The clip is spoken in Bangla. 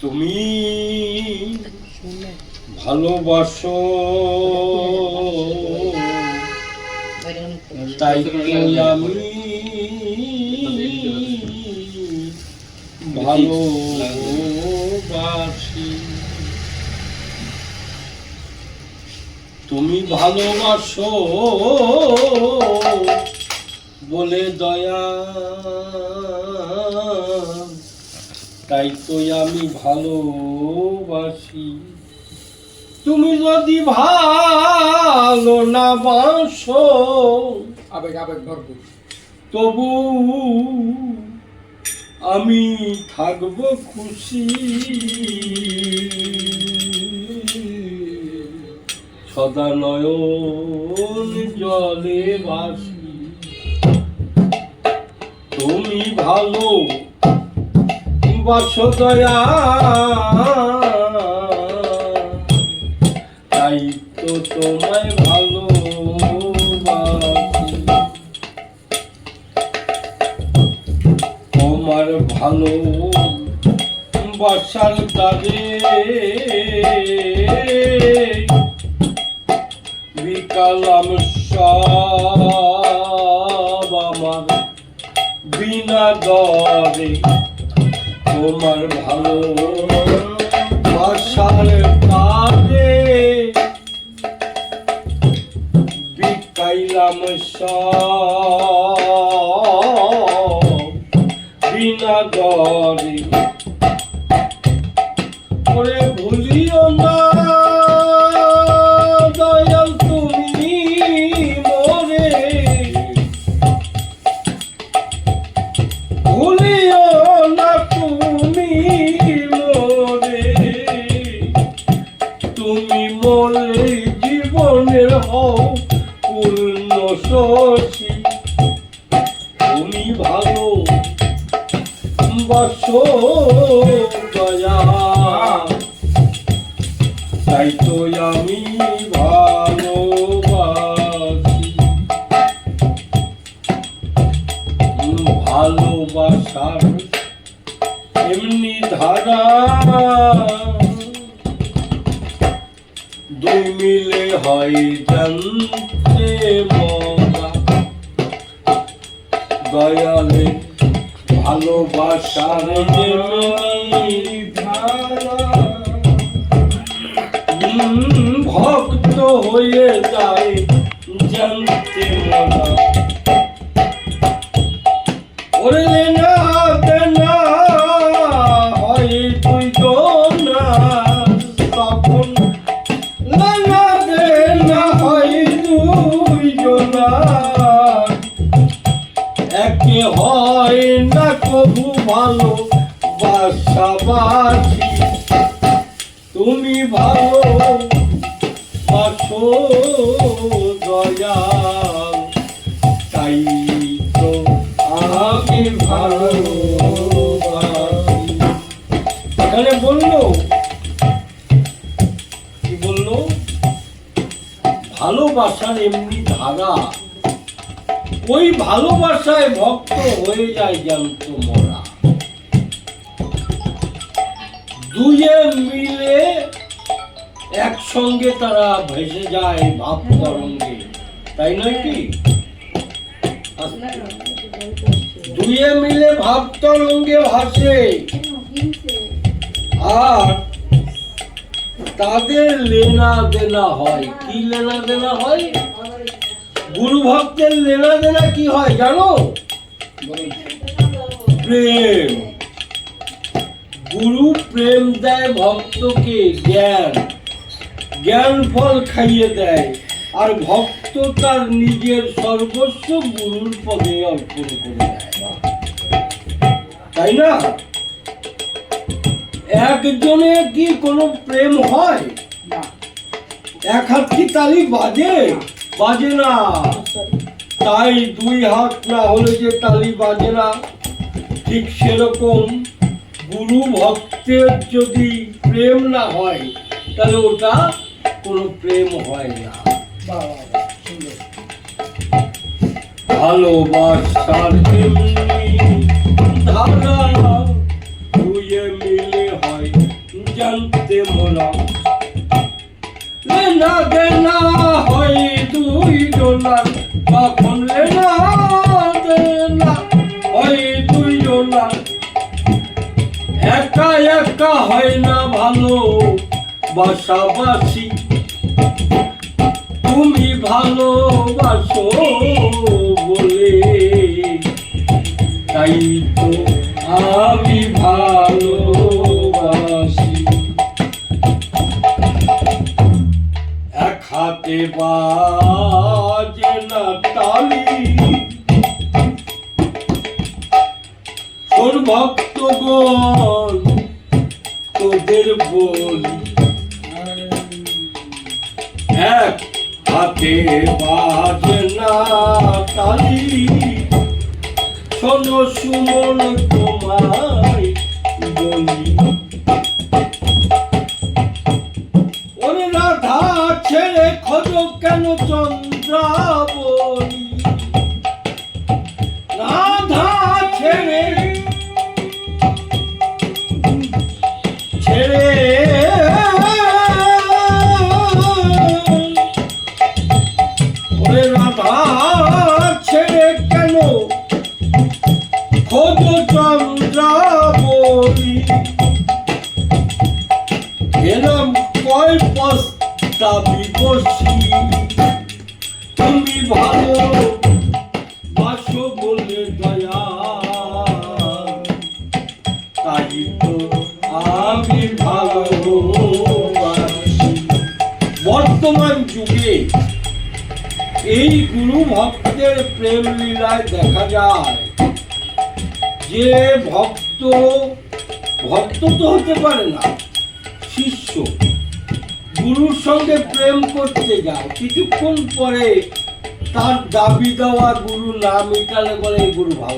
তুমি ভালোবাসো। তাই আমি ভালোবাসি? তুমি ভালোবাসো বলে দয়া তাই তো আমি ভালোবাসি। তুমি যদি ভালো না বাসো আবেগ আবেগ ভরপুর। তবু আমি থাকব খুশি। সদা নয়ন জলে বাসি। তুমি ভালো বাসো দয়া তাই তো তোমায় ভালো তোমার ভালো বাসার দাগে বিকালাম সব আমার বিনা দরে। তোমার ভালো বর্ষার কাজে বিকাইলাম সিনা দরে। দয়া তাই তো আমি ভালোবাসি ভালোবাসার এমনি ধারা দুই মিলে হয় জানতে দয়ালে ভালোবাসার ভক্ত হয়ে যায় জানতে ওরে লেনা দেনা, হয় তুই না। তখন লেনা দেনা, হয় তুই জনা একে হয় না কবু ভালো বাসাবাসি তুমি ভালো বাসো দয়াল। তাই তো আমি ভালোবাসি। এখানে বলল, কি বলল? ভালোবাসার এমনি ধারা ওই ভালোবাসায় ভক্ত হয়ে যায় জ্যান্ত মরা। দুয়ে মিলে একসঙ্গে তারা ভেসে যায় ভাব তরঙ্গে। তাই নয় কি? দুয়ে মিলে ভাব তরঙ্গে ভাসে। আর তাদের লেনা দেনা হয়। কি লেনা দেনা হয়? গুরু ভক্তের লেনা দেনা কি হয় জানো? প্রেম। গুরু প্রেম দেয় ভক্তকে জ্ঞান। জ্ঞান ফল খাইয়ে দেয়। আর ভক্ত তার নিজের সর্বস্ব গুরুর পদে অর্পণ করে দেয়। তাই না? একজনে কি কোনো প্রেম হয়? না। এক হাত কি তালি বাজে? বাজে না। তাই দুই হাত না হলে যে তালি বাজে না। ঠিক সেরকম গুরু ভক্তের যদি প্রেম না হয় তাহলে ওটা কোনো প্রেম হয় না। ভালোবাসার একা হয় না ভালো বাসাবাসি। তুমি ভালোবাসো বলে। তাই তো আমি ভালোবাসি। এক হাতে বাজে না তালি ভক্তগণ তোদের বলি। এক হাতে বাজে না তালি। শোনো সুমন তোমায় বলি। ওরে রাধা ছেড়ে খোঁজ কেন চন্দ্রাবলী প্রস্তাবি বসি তুমি ভালো, বাসো বলে দয়া তাই তো আমি ভালোবাসি। বর্তমান যুগে এই গুরু ভক্তের প্রেম লীলায় দেখা যায়। যে ভক্ত ভক্ত তো হতে পারে না, শিষ্য। গুরুর সঙ্গে প্রেম করতে যায় কিছুক্ষণ পরে তার দাবি দেওয়া গুরু না মিটালে বলে এই গুরু ভালো।